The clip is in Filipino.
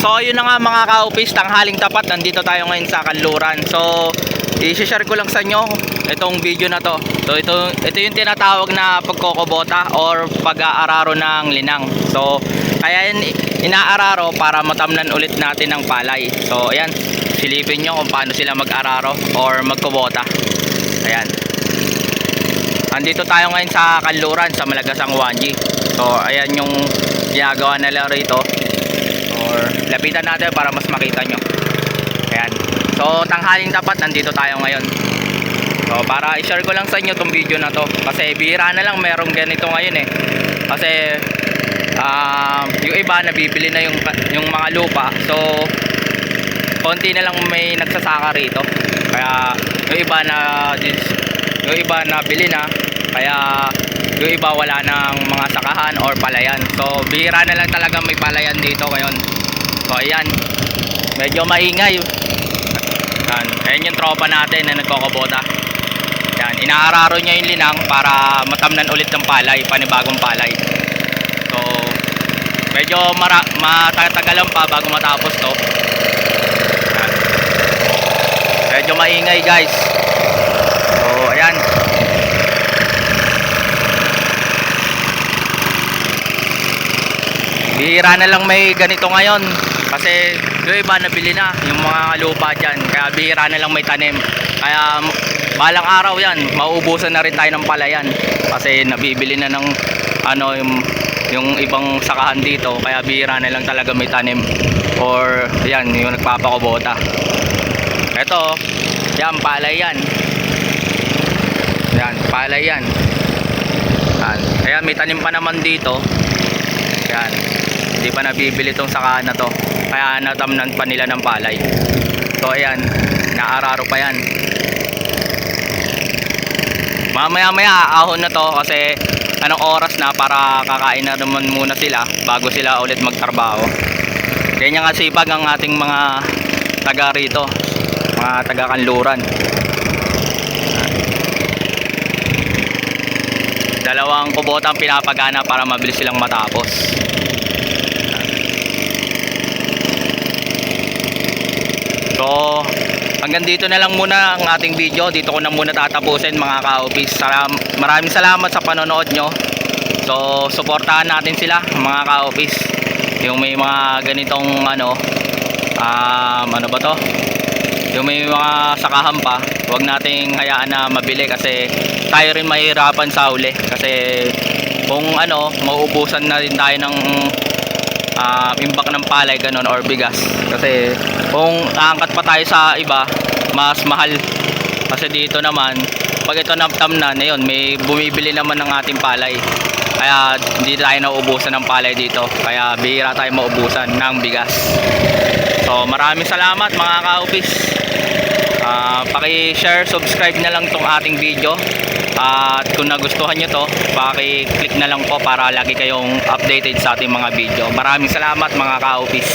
So yun na nga mga ka-office, tanghaling tapat, nandito tayo ngayon sa Kanluran. So i-share ko lang sa inyo itong video na to. So ito, ito yung tinatawag na pagkokobota or pag-aararo ng linang. So kaya yan inaararo para matamnan ulit natin ng palay. So ayan, silipin nyo kung paano sila mag-araro or magkobota. Ayan. Andito tayo ngayon sa Kanluran sa Malagasang 1G. So ayan yung ginagawa nila rito or lapitan natin para mas makita nyo. Ayan. So tanghaling tapat nandito tayo ngayon. So para i-share ko lang sa inyo tong video na to. Kasi bihira na lang merong ganito ngayon eh. Kasi um, yung iba nabibili na yung, yung mga lupa. So konti na lang may nagsasaka rito. Kaya yung iba na yung iba na bili na. Kaya yung iba wala ng mga sakahan or palayan. So bihira na lang talaga may palayan dito ngayon so ayan. Medyo maingay. Yan ayan yung tropa natin na nagkokobota yan inaararo niya yung linang para matamnan ulit ng palay panibagong palay. So medyo mara matatagalan pa bago matapos to. Yan. medyo maingay guys. So ayan. Bihira na lang may ganito ngayon kasi yung iba nabili na yung mga lupa dyan. Kaya bihira na lang may tanim. Kaya balang araw yan mauubusan na rin tayo ng palayan kasi nabibili na ng ano yung, yung ibang sakahan dito. Kaya bihira na lang talaga may tanim. Or yan yung nagpapakobota eto yan palay yan. Yan palay yan. Yan. May tanim pa naman dito. Yan. Hindi pa nabibili tong sakahan na to. Kaya natamnan pa nila ng palay. So ayan, naararo pa yan. Mamaya maya aahon na to kasi anong oras na para kakain na naman muna sila bago sila ulit magtrabaho. Ganyan nga sipag ang ating mga taga rito, mga taga kanluran. Dalawang kubota ang pinapagana para mabilis silang matapos. So, hanggang dito na lang muna ang ating video. Dito ko na muna tatapusin mga ka-office. Maraming salamat sa panonood nyo. So, suportahan natin sila mga ka-office. Yung may mga ganitong ano, um, ano ba to? Yung may mga sakahan pa, huwag nating hayaan na mabili kasi tayo rin mahirapan sa uli. Kasi kung ano, mauubusan na rin tayo ng uh, imbak ng palay ganun or bigas kasi kung aangkat pa tayo sa iba mas mahal. Kasi dito naman pag ito naptam na na yun may bumibili naman ng ating palay. Kaya hindi tayo nauubusan ng palay dito. Kaya bihira tayo maubusan ng bigas. So maraming salamat mga ka-office uh, paki-share, subscribe na lang tong ating video. At kung nagustuhan nyo to paki-click na lang po para lagi kayong updated sa ating mga video. Maraming salamat mga ka-office